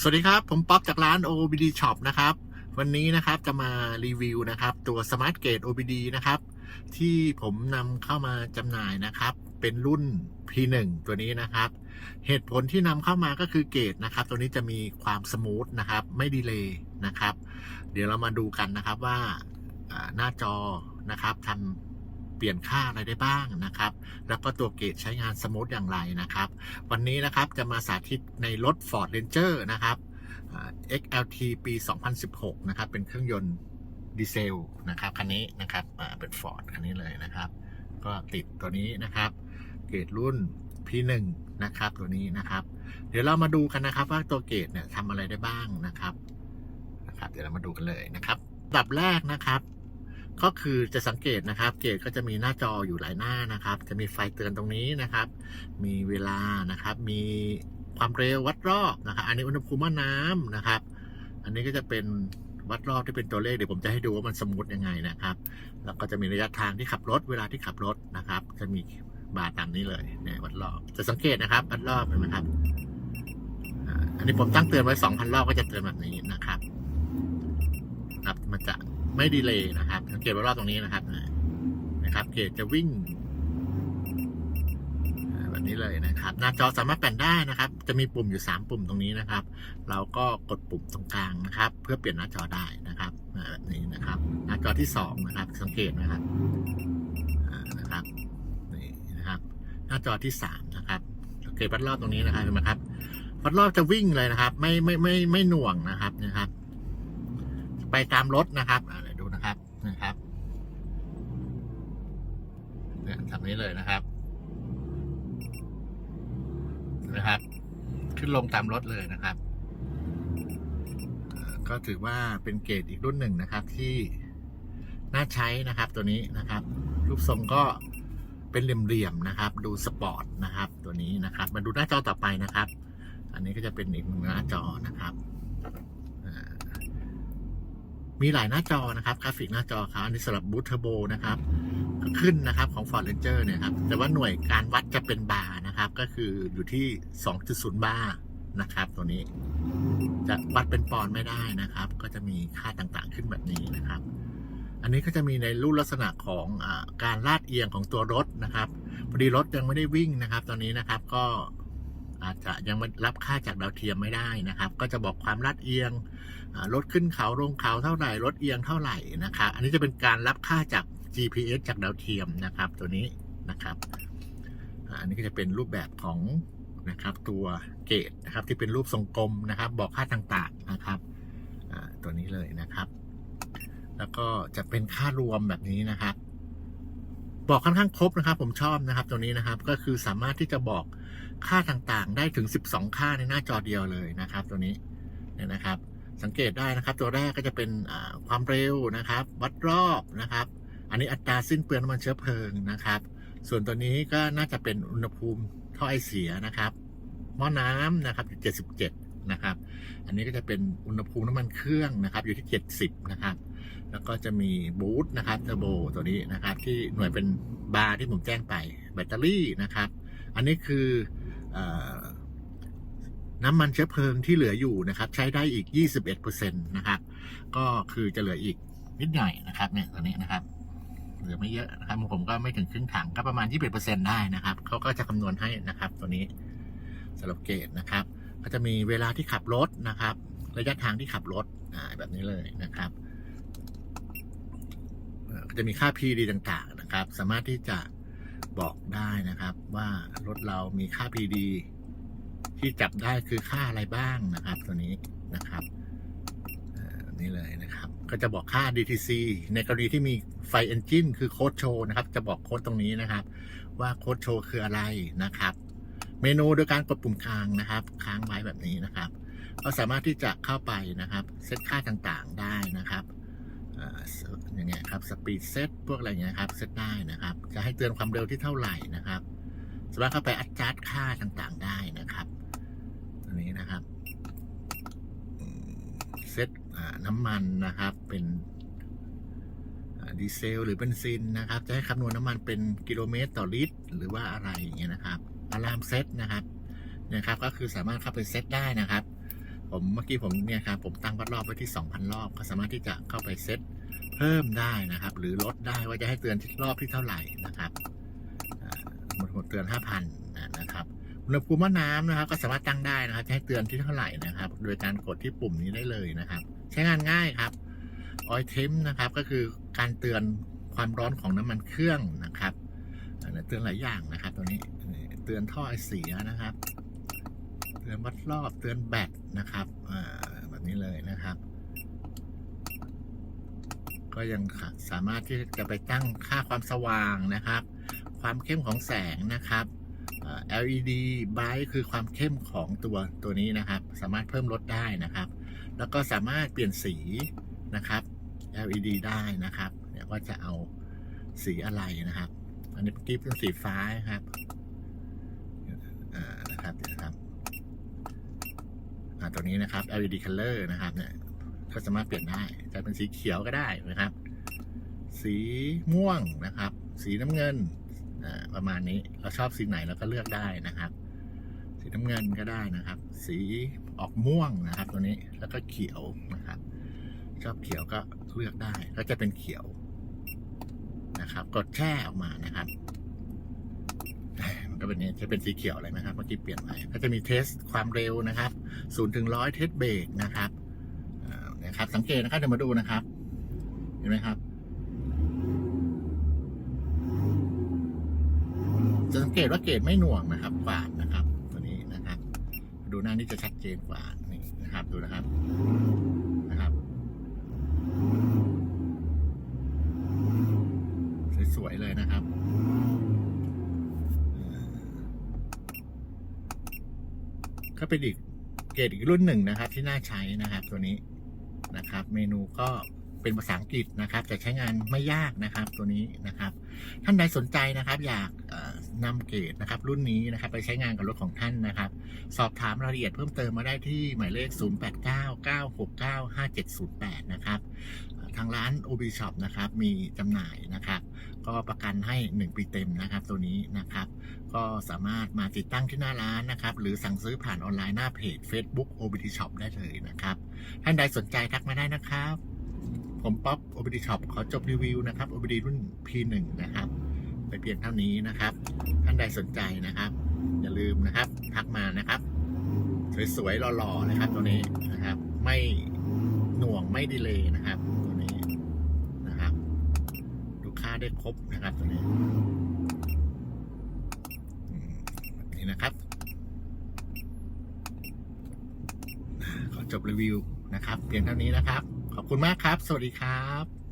สวัสดีครับ ผมป๊อปจากร้าน OBD Shop นะครับ วันนี้นะครับจะมารีวิวนะครับ ตัว Smart Gate OBD นะครับ ที่ผมนำเข้ามาจำหน่ายนะครับ เป็นรุ่น P1 ตัวนี้นะครับ เหตุผลที่นำเข้ามาก็คือเกตนะครับ ตัวนี้จะมีความสมูทนะครับ ไม่ดีเลย์นะครับ เดี๋ยวเรามาดูกันนะครับว่าอ่าหน้าจอนะครับทำ เปลี่ยนค่าอะไรได้บ้างนะครับ แล้วก็ตัวเกตใช้งานสมูทอย่างไรนะครับ วันนี้นะครับจะมาสาธิตในรถ Ford Ranger นะครับ XLT ปี 2016 นะครับ เป็นเครื่องยนต์ดีเซลนะครับคันนี้นะครับเป็น Ford คันนี้เลยนะครับ ก็ติดตัวนี้นะครับ เกรดรุ่น P1 นะครับตัวนี้นะครับ เดี๋ยวเรามาดูกันนะครับว่าตัวเกรดเนี่ยทำอะไรได้บ้างนะครับนะครับ เดี๋ยวเรามาดูกันเลยนะครับอันดับแรกนะครับ ก็คือจะสังเกตนะครับ เกตก็จะมีหน้าจออยู่หลายหน้านะครับ จะมีไฟเตือนตรงนี้นะครับ มีเวลานะครับ มีความเร็ววัดรอบนะครับ อันนี้อุณหภูมิม่น้ำนะครับ อันนี้ก็จะเป็นวัดรอบที่เป็นตัวเลขเดี๋ยวผมจะให้ดูว่ามันสมมติยังไงนะครับ แล้วก็จะมีระยะทางที่ขับรถเวลาที่ขับรถนะครับ จะมีบาร์ตามนี้เลยเนี่ยวัดรอบ จะสังเกตนะครับ วัดรอบเห็นไหมครับ อันนี้ผมตั้งเตือนไว้ 2,000 รอบก็จะเตือนแบบนี้นะครับครับมันจะไม่ดีเลยนะครับ เกตว่ารอบตรงนี้นะครับนะครับ เกจจะวิ่งแบบนี้เลยนะครับ หน้าจอสามารถแปลนได้นะครับ จะมีปุ่มอยู่ 3 ปุ่มตรงนี้นะครับ เราก็กดปุ่มตรงกลางนะครับ เพื่อเปลี่ยนหน้าจอได้นะครับแบบนี้นะครับ หน้าจอที่ 2 นะครับ สังเกตนะครับนะครับนี่นะครับ หน้าจอที่ 3 นะครับสังเกตวัดรอบตรงนี้นะครับเห็นไหมครับวัดรอบจะวิ่งเลยนะครับ ไม่ไม่ไม่ไม่หน่วงนะครับนะครับ ไปตามรถนะครับเนี้เลยนะครับนะครับ ขึ้นลงตามรถเลยนะครับ ก็ถือว่าเป็นเกรดอีกรุ่นหนึ่งนะครับ ที่น่าใช้นะครับตัวนี้นะครับ รูปทรงก็เป็นเหลี่ยมๆนะครับ ดูสปอร์ตนะครับ ตัวนี้นะครับ มาดูหน้าจอต่อไปนะครับ อันนี้ก็จะเป็นอีกหนึ่งหน้าจอนะครับมีหลายหน้าจอนะครับกราฟิกหน้าจอครับอันนี้สำหรับบูทเทอร์โบนะครับ ขึ้นนะครับของ Ford Ranger เนี่ยครับ แต่ว่าหน่วยการวัดจะเป็นบาร์นะครับ ก็คืออยู่ที่ 2.0 บาร์นะครับ ตัวนี้ จะวัดเป็นปอนด์ไม่ได้นะครับ ก็จะมีค่าต่างๆขึ้นแบบนี้นะครับ อันนี้ก็จะมีในรูปลักษณะของอการลาดเอียงของตัวรถนะครับพอดีรถยังไม่ได้วิ่งนะครับ ตอนนี้นะครับก็อาจจะยังไม่รับค่าจากดาวเทียมไม่ได้นะครับ ก็จะบอกความลาดเอียงรถขึ้นเขาลงเขาเท่าไหร่รถเอียงเท่าไหร่นะครับ อันนี้จะเป็นการรับค่าจาก GPS จากดาวเทียมนะครับ ตัวนี้นะครับอันนี้ก็จะเป็นรูปแบบของนะครับ ตัวเกตนะครับที่เป็นรูปทรงกลมนะครับ บอกค่าต่างๆนะครับตัวนี้เลยนะครับ แล้วก็จะเป็นค่ารวมแบบนี้นะครับ บอกค่อนข้างครบนะครับ ผมชอบนะครับ ตัวนี้นะครับ ก็คือสามารถที่จะบอกค่าต่างๆ ได้ถึง 12 ค่าในหน้าจอเดียวเลยนะครับ ตัวนี้เนี่ยนะครับ สังเกตได้นะครับ ตัวแรกก็จะเป็นความเร็วนะครับ วัดรอบนะครับ อันนี้อัตราสิ้นเปลืองน้ำมันเชื้อเพลิงนะครับ ส่วนตัวนี้ก็น่าจะเป็นอุณหภูมิท่อไอเสียนะครับ หม้อน้ำนะครับอยู่77 นะครับ อันนี้ก็จะเป็นอุณหภูมิน้ำมันเครื่องนะครับ อยู่ที่ 70 นะครับ แล้วก็จะมีบูทนะครับเทอร์โบตัวนี้นะครับ ที่หน่วยเป็นบาร์ที่ผมแจ้งไปแบตเตอรี่นะครับ อันนี้คืออน้ำมันเชื้อเพลิงที่เหลืออยู่นะครับ ใช้ได้อีก 21%นะครับ ก็คือจะเหลืออีกนิดหน่อยนะครับเนี่ยตัวนี้นะครับ หลือไม่เยอะนะครับผมก็ไม่ถึงครึ่งถังก็ประมาณ 21%ได้นะครับเขาก็จะคำนวณให้นะครับ ตัวนี้สำหรับเกตนะครับ ก็จะมีเวลาที่ขับรถนะครับ ระยะทางที่ขับรถอ่าแบบนี้เลยนะครับจะมีค่า PD ต่างๆนะครับ สามารถที่จะบอกได้นะครับ ว่ารถเรามีค่า PD ที่จับได้คือค่าอะไรบ้างนะครับ ตัวนี้นะครับนี่เลยนะครับ ก็จะบอกค่า DTC ในกรณีที่มี ไฟเอนจินคือโค้ดโชว์นะครับ จะบอกโค้ดตรงนี้นะครับ ว่าโค้ดโชว์คืออะไรนะครับ เมนูโดยการกดปุ่มค้างนะครับ ค้างไว้แบบนี้นะครับ ก็สามารถที่จะเข้าไปนะครับ เซตค่าต่างๆได้นะครับอย่างเงี้ยครับสปีดเซตพวกอะไรเงี้ยครับเซตได้นะครับ จะให้เตือนความเร็วที่เท่าไหร่นะครับสามารถเข้าไปอัดจัดค่าต่างๆได้นะครับตัวนี้นะครับเซตน้ำมันนะครับเป็น ดีเซลหรือเบนซินนะครับ จะให้คำนวณน้ำมันเป็นกิโลเมตรต่อลิตร หรือว่าอะไรอย่างเงี้ยนะครับอะลามเซตนะครับนะครับ ก็คือสามารถเข้าไปเซตได้นะครับ ผมเมื่อกี้ผมเนี่ยครับผมตั้งวัดรอบไว้ที่ 2,000 รอบ ก็สามารถที่จะเข้าไปเซตเพิ่มได้นะครับ หรือลดได้ว่าจะให้เตือนที่รอบที่เท่าไหร่นะครับหมดหมดเตือน 5,000นะครับอุณหภูมิน้ำนะครับ ก็สามารถตั้งได้นะครับ จะให้เตือนที่เท่าไหร่นะครับ โดยการกดที่ปุ่มนี้ได้เลยนะครับ ใช้งานง่ายครับ ออยเทมนะครับ ก็คือการเตือนความร้อนของน้ำมันเครื่องนะครับเตือนหลายอย่างนะครับ ตัวนี้เตือนท่อไอเสียนะครับ เตือนวัดรอบเตือนแบตนะครับแบบนี้เลยนะครับ ก็ยังสามารถที่จะไปตั้งค่าความสว่างนะครับ ความเข้มของแสงนะครับ LED bright คือความเข้มของตัวตัวนี้นะครับ สามารถเพิ่มลดได้นะครับ แล้วก็สามารถเปลี่ยนสีนะครับ LED ได้นะครับเนี่ยว่าจะเอาสีอะไรนะครับ อันนี้เมื่อกี้เป็นสีฟ้าครับอ่านะครับเดี๋ยวนะครับอ่าตัวนี้นะครับ LED color นะครับ เนี่ยก็สามารถเปลี่ยนได้จะเป็นสีเขียวก็ได้นะครับ สีม่วงนะครับ สีน้ำเงินประมาณนี้เราชอบสีไหนเราก็เลือกได้นะครับ สีน้ำเงินก็ได้นะครับ สีออกม่วงนะครับ ตัวนี้แล้วก็เขียวนะครับ ชอบเขียวก็เลือกได้ ก็จะเป็นเขียวนะครับ กดแช่ออกมานะครับมันก็เป็นนี้จะเป็นสีเขียวเลยนะครับเมื่อกี้เปลี่ยนไปก็จะมีเทสความเร็วนะครับศูนย์ถึงร้อยเทสเบรกนะครับนะครับ สังเกตนะครับเดี๋ยวมาดูนะครับ เห็นไหมครับ จะสังเกตว่าเกรดไม่หน่วงนะครับกว่านะครับ ตัวนี้นะครับ ดูหน้านี่จะชัดเจนกว่านี่นะครับ ดูนะครับนะครับ ส วยๆเลยนะครับก็เป็นอีกเกรดอีกรุ่นหนึ่งนะครับ ที่น่าใช้นะครับ ตัวนี้นะครับ เมนูก็เป็นภาษาอังกฤษนะครับ แต่ใช้งานไม่ยากนะครับ ตัวนี้นะครับ ท่านใดสนใจนะครับ อยากเอ่อนำเกรดนะครับ รุ่นนี้นะครับ ไปใช้งานกับรถของท่านนะครับ สอบถามรายละเอียดเพิ่มเติมมาได้ที่หมายเลข 0899695708 นะครับ ทางร้าน OB Shop นะครับมีจำหน่ายนะครับ ก็ประกันให้ 1 ปีเต็มนะครับ ตัวนี้นะครับ ก็สามารถมาติดตั้งที่หน้าร้านนะครับ หรือสั่งซื้อผ่านออนไลน์หน้าเพจ Facebook OBD Shop ได้เลยนะครับ ท่านใดสนใจทักมาได้นะครับ ผมป๊อป OBD Shop ขอจบรีวิวนะครับ OBD รุ่น P1 นะครับไปเพียงเท่านี้นะครับ ท่านใดสนใจนะครับ อย่าลืมนะครับทักมานะครับ สวยๆหล่อๆนะครับตัวนี้นะครับ ไม่หน่วงไม่ดีเลยนะครับ ลูกค้า ได้ครบนะครับตัวนี้นี่นะครับ ขอจบรีวิวนะครับเพียงเท่านี้นะครับ ขอบคุณมากครับ สวัสดีครับ